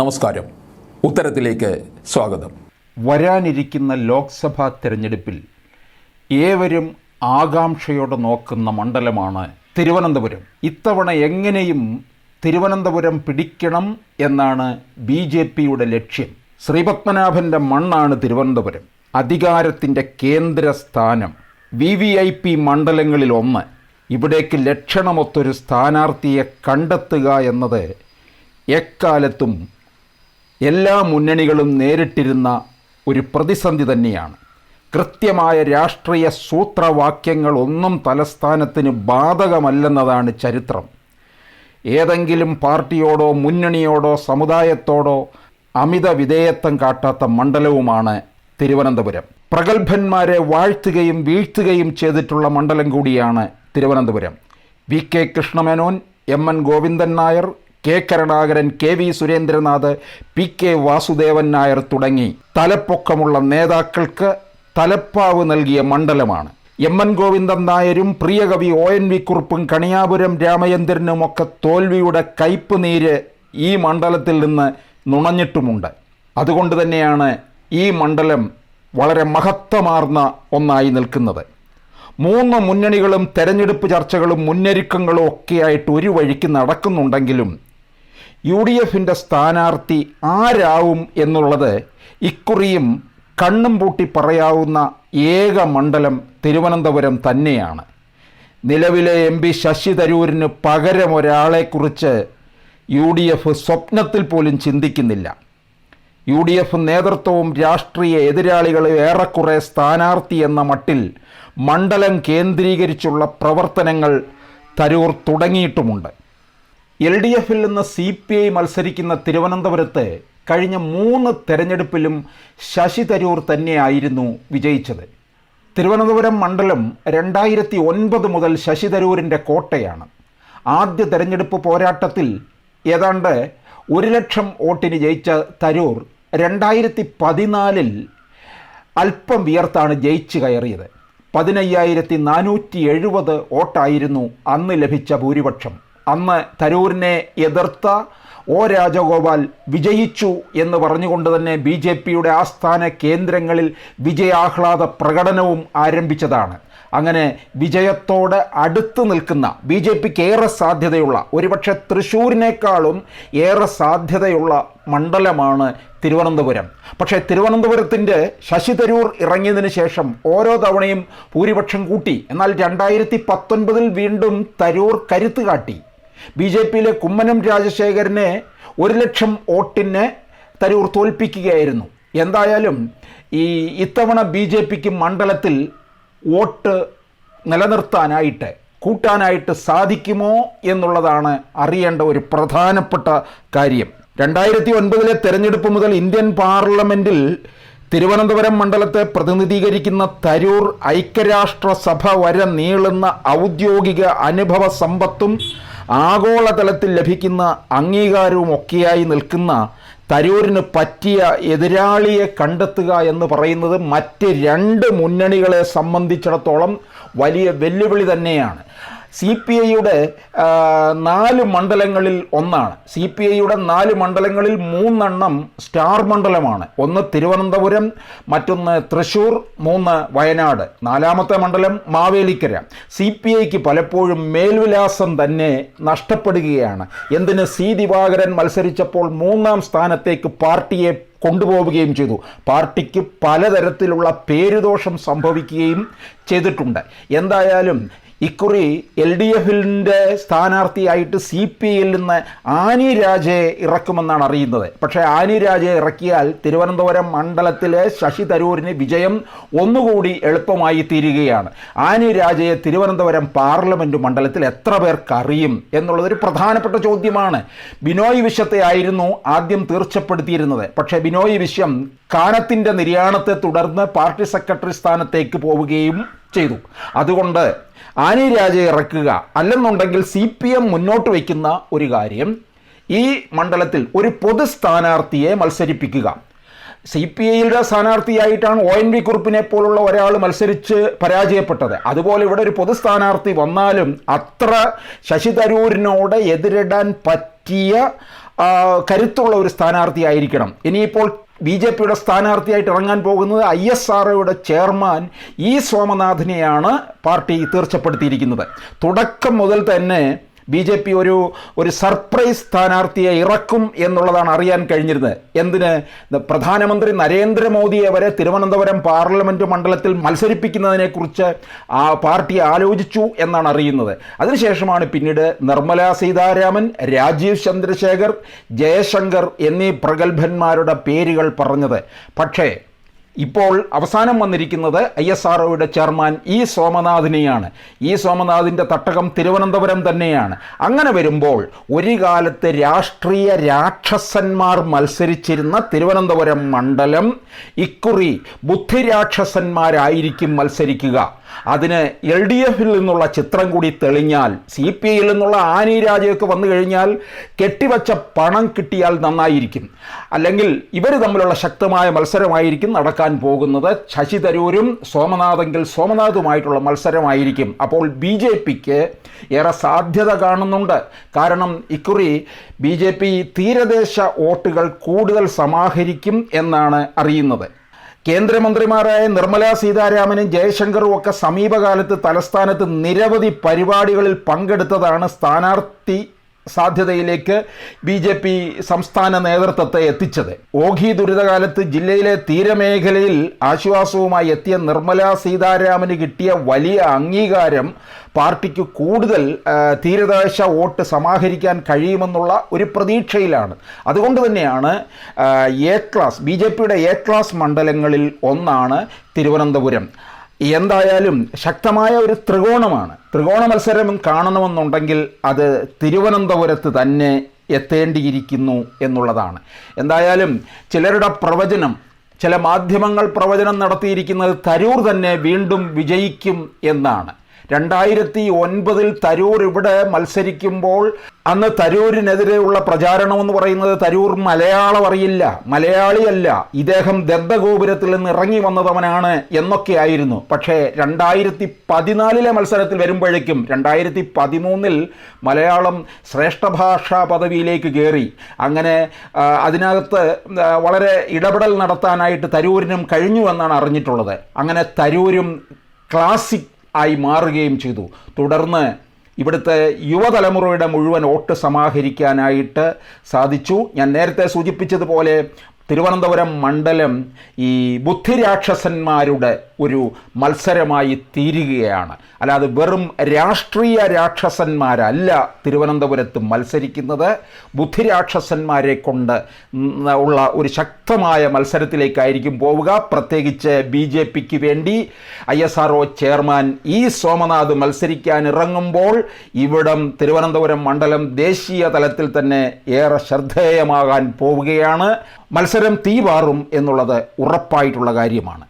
നമസ്കാരം. ഉത്തരത്തിലേക്ക് സ്വാഗതം. വരാനിരിക്കുന്ന ലോക്സഭാ തിരഞ്ഞെടുപ്പിൽ ഏവരും ആകാംക്ഷയോടെ നോക്കുന്ന മണ്ഡലമാണ് തിരുവനന്തപുരം. ഇത്തവണ എങ്ങനെയും തിരുവനന്തപുരം പിടിക്കണം എന്നാണ് ബി ജെ പിയുടെ ലക്ഷ്യം. ശ്രീപത്മനാഭന്റെ മണ്ണാണ് തിരുവനന്തപുരം. അധികാരത്തിന്റെ കേന്ദ്ര സ്ഥാനം വി വി ഐ പി മണ്ഡലങ്ങളിൽ ഒന്ന്. ഇവിടേക്ക് ലക്ഷണമൊത്തൊരു സ്ഥാനാർത്ഥിയെ കണ്ടെത്തുക എന്നത് എക്കാലത്തും എല്ലാ മുന്നണികളും നേരിട്ടിരുന്ന ഒരു പ്രതിസന്ധി തന്നെയാണ്. കൃത്യമായ രാഷ്ട്രീയ സൂത്രവാക്യങ്ങളൊന്നും തലസ്ഥാനത്തിന് ബാധകമല്ലെന്നതാണ് ചരിത്രം. ഏതെങ്കിലും പാർട്ടിയോടോ മുന്നണിയോടോ സമുദായത്തോടോ അമിത വിധേയത്വം കാട്ടാത്ത മണ്ഡലവുമാണ് തിരുവനന്തപുരം. പ്രഗത്ഭന്മാരെ വാഴ്ത്തുകയും വീഴ്ത്തുകയും ചെയ്തിട്ടുള്ള മണ്ഡലം കൂടിയാണ് Thiruvananthapuram. V K Krishna Menon M N Govindan Nair K Karunakaran K V Surendranath P K Vasudevan Nair തുടങ്ങി. തലപ്പൊക്കമുള്ള നേതാക്കൾക്ക് തലപ്പാവ് നൽകിയ മണ്ഡലമാണ്. എം എൻ ഗോവിന്ദൻ നായരും പ്രിയകവി ഒ എൻ വി കുറുപ്പും കണിയാപുരം രാമചന്ദ്രനുമൊക്കെ തോൽവിയുടെ കയ്പ് നീര് ഈ മണ്ഡലത്തിൽ നിന്ന് നുണഞ്ഞിട്ടുമുണ്ട്. അതുകൊണ്ട് തന്നെയാണ് ഈ മണ്ഡലം വളരെ മഹത്വമാർന്ന ഒന്നായി നിൽക്കുന്നത്. മൂന്ന് മുന്നണികളും തെരഞ്ഞെടുപ്പ് ചർച്ചകളും മുന്നൊരുക്കങ്ങളും ഒക്കെയായിട്ട് ഒരു വഴിക്ക് നടക്കുന്നുണ്ടെങ്കിലും യു ഡി എഫിന്റെ സ്ഥാനാർത്ഥി ആരാവും എന്നുള്ളത് ഇക്കുറിയും കണ്ണും പൂട്ടി പറയാവുന്ന ഏക മണ്ഡലം തിരുവനന്തപുരം തന്നെയാണ്. നിലവിലെ എം പി ശശി തരൂരിന് പകരം ഒരാളെക്കുറിച്ച് യു ഡി എഫ് സ്വപ്നത്തിൽ പോലും ചിന്തിക്കുന്നില്ല. യു ഡി എഫ് നേതൃത്വവും രാഷ്ട്രീയ എതിരാളികളും ഏറെക്കുറെ സ്ഥാനാർത്ഥി എന്ന മട്ടിൽ മണ്ഡലം കേന്ദ്രീകരിച്ചുള്ള പ്രവർത്തനങ്ങൾ തരൂർ തുടങ്ങിയിട്ടുമുണ്ട്. എൽ ഡി എഫിൽ നിന്ന് സി പി ഐ മത്സരിക്കുന്ന തിരുവനന്തപുരത്ത് കഴിഞ്ഞ മൂന്ന് തെരഞ്ഞെടുപ്പിലും ശശി തരൂർ തന്നെയായിരുന്നു വിജയിച്ചത്. തിരുവനന്തപുരം മണ്ഡലം രണ്ടായിരത്തി ഒൻപത് മുതൽ ശശി തരൂരിന്റെ കോട്ടയാണ്. ആദ്യ തെരഞ്ഞെടുപ്പ് പോരാട്ടത്തിൽ ഏതാണ്ട് ഒരു ലക്ഷം വോട്ടിന് ജയിച്ച തരൂർ രണ്ടായിരത്തി പതിനാലിൽ അല്പം വിയർത്താണ് ജയിച്ചു കയറിയത്. പതിനയ്യായിരത്തി നാനൂറ്റി എഴുപത് വോട്ടായിരുന്നു അന്ന് ലഭിച്ച ഭൂരിപക്ഷം. അന്ന് തരൂരിനെ എതിർത്ത ഒ രാജഗോപാൽ വിജയിച്ചു എന്ന് പറഞ്ഞുകൊണ്ട് തന്നെ ബി ജെ പിയുടെ ആസ്ഥാന കേന്ദ്രങ്ങളിൽ വിജയാഹ്ലാദ പ്രകടനവും ആരംഭിച്ചതാണ്. അങ്ങനെ വിജയത്തോട് അടുത്ത് നിൽക്കുന്ന ബി ജെ പിക്ക് ഏറെ സാധ്യതയുള്ള ഒരുപക്ഷെ തൃശ്ശൂരിനേക്കാളും ഏറെ സാധ്യതയുള്ള മണ്ഡലമാണ് തിരുവനന്തപുരം. പക്ഷേ തിരുവനന്തപുരത്തിന്റെ ശശി തരൂർ ഇറങ്ങിയതിന് ശേഷം ഓരോ തവണയും ഭൂരിപക്ഷം കൂട്ടി. എന്നാൽ രണ്ടായിരത്തി പത്തൊൻപതിൽ വീണ്ടും തരൂർ കരുത്ത് കാട്ടി. ബി ജെ പിയിലെ കുമ്മനം രാജശേഖരനെ ഒരു ലക്ഷം വോട്ടിന് തരൂർ തോൽപ്പിക്കുകയായിരുന്നു. എന്തായാലും ഈ ഇത്തവണ ബി ജെ പിക്ക് മണ്ഡലത്തിൽ വോട്ട് നിലനിർത്താനായിട്ട് കൂട്ടാനായിട്ട് സാധിക്കുമോ എന്നുള്ളതാണ് അറിയേണ്ട ഒരു പ്രധാനപ്പെട്ട കാര്യം. രണ്ടായിരത്തി ഒൻപതിലെ തെരഞ്ഞെടുപ്പ് മുതൽ ഇന്ത്യൻ പാർലമെന്റിൽ തിരുവനന്തപുരം മണ്ഡലത്തെ പ്രതിനിധീകരിക്കുന്ന തരൂർ ഐക്യരാഷ്ട്രസഭ വരെ നീളുന്ന ഔദ്യോഗിക അനുഭവ സമ്പത്തും ആഗോളതലത്തിൽ ലഭിക്കുന്ന അംഗീകാരവും ഒക്കെയായി നിൽക്കുന്ന തരൂരിന് പറ്റിയ എതിരാളിയെ കണ്ടെത്തുക എന്ന് പറയുന്നത് മറ്റ് രണ്ട് മുന്നണികളെ സംബന്ധിച്ചിടത്തോളം വലിയ വെല്ലുവിളി തന്നെയാണ്. സി പി ഐയുടെ നാല് മണ്ഡലങ്ങളിൽ ഒന്നാണ്. സി പി ഐയുടെ നാല് മണ്ഡലങ്ങളിൽ മൂന്നെണ്ണം സ്റ്റാർ മണ്ഡലമാണ്. ഒന്ന് തിരുവനന്തപുരം മറ്റൊന്ന് തൃശൂർ മൂന്ന് വയനാട്. നാലാമത്തെ മണ്ഡലം മാവേലിക്കര. സി പി ഐക്ക് പലപ്പോഴും മേൽവിലാസം തന്നെ നഷ്ടപ്പെടുകയാണ്. എന്തിന് സി ദിവാകരൻ മത്സരിച്ചപ്പോൾ മൂന്നാം സ്ഥാനത്തേക്ക് പാർട്ടിയെ കൊണ്ടുപോവുകയും ചെയ്തു. പാർട്ടിക്ക് പലതരത്തിലുള്ള പേരുദോഷം സംഭവിക്കുകയും ചെയ്തിട്ടുണ്ട്. എന്തായാലും ഇക്കുറി എൽ ഡി എഫിന്റെ സ്ഥാനാർത്ഥിയായിട്ട് സി പി ഐയിൽ നിന്ന് ആനി രാജയെ ഇറക്കുമെന്നാണ് അറിയുന്നത്. പക്ഷേ ആനി രാജയെ ഇറക്കിയാൽ തിരുവനന്തപുരം മണ്ഡലത്തിലെ ശശി തരൂരിന് വിജയം ഒന്നുകൂടി എളുപ്പമായി തീരുകയാണ്. ആനി രാജയെ തിരുവനന്തപുരം പാർലമെന്റ് മണ്ഡലത്തിൽ എത്ര പേർക്കറിയും എന്നുള്ളതൊരു പ്രധാനപ്പെട്ട ചോദ്യമാണ്. ബിനോയ് വിശ്വത്തെ ആയിരുന്നു ആദ്യം തീർച്ചപ്പെടുത്തിയിരുന്നത്. പക്ഷേ ബിനോയ് വിശ്വം കാനത്തിന്റെ നിര്യാണത്തെ തുടർന്ന് പാർട്ടി സെക്രട്ടറി സ്ഥാനത്തേക്ക് പോവുകയും ചെയ്തു. അതുകൊണ്ട് ആനി രാജയെ ഇറക്കുക അല്ലെന്നുണ്ടെങ്കിൽ സി പി എം മുന്നോട്ട് വയ്ക്കുന്ന ഒരു കാര്യം ഈ മണ്ഡലത്തിൽ ഒരു പൊതു സ്ഥാനാർത്ഥിയെ മത്സരിപ്പിക്കുക. സി പി ഐയുടെ സ്ഥാനാർത്ഥിയായിട്ടാണ് ഒ എൻ വി കുറുപ്പിനെ പോലുള്ള ഒരാൾ മത്സരിച്ച് പരാജയപ്പെട്ടത്. അതുപോലെ ഇവിടെ ഒരു പൊതു സ്ഥാനാർത്ഥി വന്നാലും അത്ര ശശി തരൂരിനോട് എതിരിടാൻ പറ്റിയ കരുത്തുള്ള ഒരു സ്ഥാനാർത്ഥിയായിരിക്കണം. ഇനിയിപ്പോൾ ബി ജെ പിയുടെ സ്ഥാനാർത്ഥിയായിട്ട് ഇറങ്ങാൻ പോകുന്നത് ഐ എസ് ആർ ഒയുടെ ചെയർമാൻ ഇ സോമനാഥിനെയാണ് പാർട്ടി തീർച്ചപ്പെടുത്തിയിരിക്കുന്നത്. തുടക്കം മുതൽ തന്നെ ബി ജെ പി ഒരു ഒരു സർപ്രൈസ് സ്ഥാനാർത്ഥിയെ ഇറക്കും എന്നുള്ളതാണ് അറിയാൻ കഴിഞ്ഞിരുന്നത്. എന്തിന്? പ്രധാനമന്ത്രി നരേന്ദ്രമോദിയെ വരെ തിരുവനന്തപുരം പാർലമെന്റ് മണ്ഡലത്തിൽ മത്സരിപ്പിക്കുന്നതിനെക്കുറിച്ച് ആ പാർട്ടി ആലോചിച്ചു എന്നാണ് അറിയുന്നത്. അതിനുശേഷമാണ് പിന്നീട് നിർമ്മലാ സീതാരാമൻ രാജീവ് ചന്ദ്രശേഖർ ജയശങ്കർ എന്നീ പ്രഗത്ഭന്മാരുടെ പേരുകൾ പറഞ്ഞത്. പക്ഷേ ഇപ്പോൾ അവസാനം വന്നിരിക്കുന്നത് I S R chairman E സോമനാഥിനെയാണ്. ഇ സോമനാഥിന്റെ തട്ടകം തിരുവനന്തപുരം തന്നെയാണ്. അങ്ങനെ വരുമ്പോൾ ഒരു കാലത്ത് രാഷ്ട്രീയ രാക്ഷസന്മാർ മത്സരിച്ചിരുന്ന തിരുവനന്തപുരം മണ്ഡലം ഇക്കുറി ബുദ്ധിരാക്ഷസന്മാരായിരിക്കും മത്സരിക്കുക. അതിന് എൽ ഡി എഫിൽ നിന്നുള്ള ചിത്രം കൂടി തെളിഞ്ഞാൽ സി പി ഐയിൽ നിന്നുള്ള ആനി രാജയൊക്കെ വന്നു കഴിഞ്ഞാൽ കെട്ടിവച്ച പണം കിട്ടിയാൽ നന്നായിരിക്കും. അല്ലെങ്കിൽ ഇവർ തമ്മിലുള്ള ശക്തമായ മത്സരമായിരിക്കും നടക്കാൻ പോകുന്നത്. ശശി തരൂരും സോമനാഥെങ്കിൽ സോമനാഥുമായിട്ടുള്ള മത്സരമായിരിക്കും. അപ്പോൾ ബി ജെ പിക്ക് ഏറെ സാധ്യത കാണുന്നുണ്ട്. കാരണം ഇക്കുറി ബി ജെ പി തീരദേശ വോട്ടുകൾ കൂടുതൽ സമാഹരിക്കും എന്നാണ് അറിയുന്നത്. കേന്ദ്രമന്ത്രിമാരായ നിർമ്മല സീതാരാമനും ജയശങ്കറും ഒക്കെ സമീപകാലത്ത് തലസ്ഥാനത്ത് നിരവധി പരിപാടികളിൽ പങ്കെടുത്തതാണ് സ്ഥാനാർത്ഥി സാധ്യതയിലേക്ക് ബി ജെ പി സംസ്ഥാന നേതൃത്വത്തെ എത്തിച്ചത്. ഓഖി ദുരിതകാലത്ത് ജില്ലയിലെ തീരമേഖലയിൽ ആശ്വാസവുമായി എത്തിയ നിർമ്മല സീതാരാമന് കിട്ടിയ വലിയ അംഗീകാരം പാർട്ടിക്ക് കൂടുതൽ തീരദേശ വോട്ട് സമാഹരിക്കാൻ കഴിയുമെന്നുള്ള ഒരു പ്രതീക്ഷയിലാണ്. അതുകൊണ്ട് തന്നെയാണ് എ ക്ലാസ് ബി ജെ പിയുടെ എ ക്ലാസ് മണ്ഡലങ്ങളിൽ ഒന്നാണ് തിരുവനന്തപുരം. എന്തായാലും ശക്തമായ ഒരു ത്രികോണമാണ്. ത്രികോണ മത്സരം കാണണമെന്നുണ്ടെങ്കിൽ അത് തിരുവനന്തപുരത്ത് തന്നെ എത്തേണ്ടിയിരിക്കുന്നു എന്നുള്ളതാണ്. എന്തായാലും ചിലരുടെ പ്രവചനം ചില മാധ്യമങ്ങൾ പ്രവചനം നടത്തിയിരിക്കുന്നത് തരൂർ തന്നെ വീണ്ടും വിജയിക്കും എന്നാണ്. രണ്ടായിരത്തി ഒൻപതിൽ തരൂർ ഇവിടെ മത്സരിക്കുമ്പോൾ അന്ന് തരൂരിനെതിരെയുള്ള പ്രചാരണം എന്ന് പറയുന്നത് തരൂർ മലയാളം അറിയില്ല മലയാളിയല്ല. ഇദ്ദേഹം ദന്തഗോപുരത്തിൽ നിന്ന് ഇറങ്ങി വന്നതവനാണ് എന്നൊക്കെയായിരുന്നു. പക്ഷേ രണ്ടായിരത്തി പതിനാലിലെ മത്സരത്തിൽ വരുമ്പോഴേക്കും രണ്ടായിരത്തി പതിമൂന്നിൽ മലയാളം ശ്രേഷ്ഠ ഭാഷാ പദവിയിലേക്ക് കയറി. അങ്ങനെ അതിനകത്ത് വളരെ ഇടപെടൽ നടത്താനായിട്ട് തരൂരിനും കഴിഞ്ഞു എന്നാണ് അറിഞ്ഞിട്ടുള്ളത്. അങ്ങനെ തരൂരും ക്ലാസിക് ആയി മാറുകയും ചെയ്തു. തുടർന്ന് ഇവിടുത്തെ യുവതലമുറയുടെ മുഴുവൻ വോട്ട് സമാഹരിക്കാനായിട്ട് സാധിച്ചു. ഞാൻ നേരത്തെ സൂചിപ്പിച്ചതുപോലെ തിരുവനന്തപുരം മണ്ഡലം ഈ ബുദ്ധിരാക്ഷസന്മാരുടെ ഒരു മത്സരമായി തീരുകയാണ്. അല്ലാതെ വെറും രാഷ്ട്രീയ രാക്ഷസന്മാരല്ല തിരുവനന്തപുരത്ത് മത്സരിക്കുന്നത്. ബുദ്ധിരാക്ഷസന്മാരെ കൊണ്ട് ഉള്ള ഒരു ശക്തമായ മത്സരത്തിലേക്കായിരിക്കും പോവുക. പ്രത്യേകിച്ച് ബി ജെ പിക്ക് വേണ്ടി I S R O chairman E Somanath മത്സരിക്കാൻ ഇറങ്ങുമ്പോൾ ഇവിടം തിരുവനന്തപുരം മണ്ഡലം ദേശീയ തലത്തിൽ തന്നെ ഏറെ ശ്രദ്ധേയമാകാൻ പോവുകയാണ്. മത്സരം തീവാറും എന്നുള്ളത് ഉറപ്പായിട്ടുള്ള കാര്യമാണ്.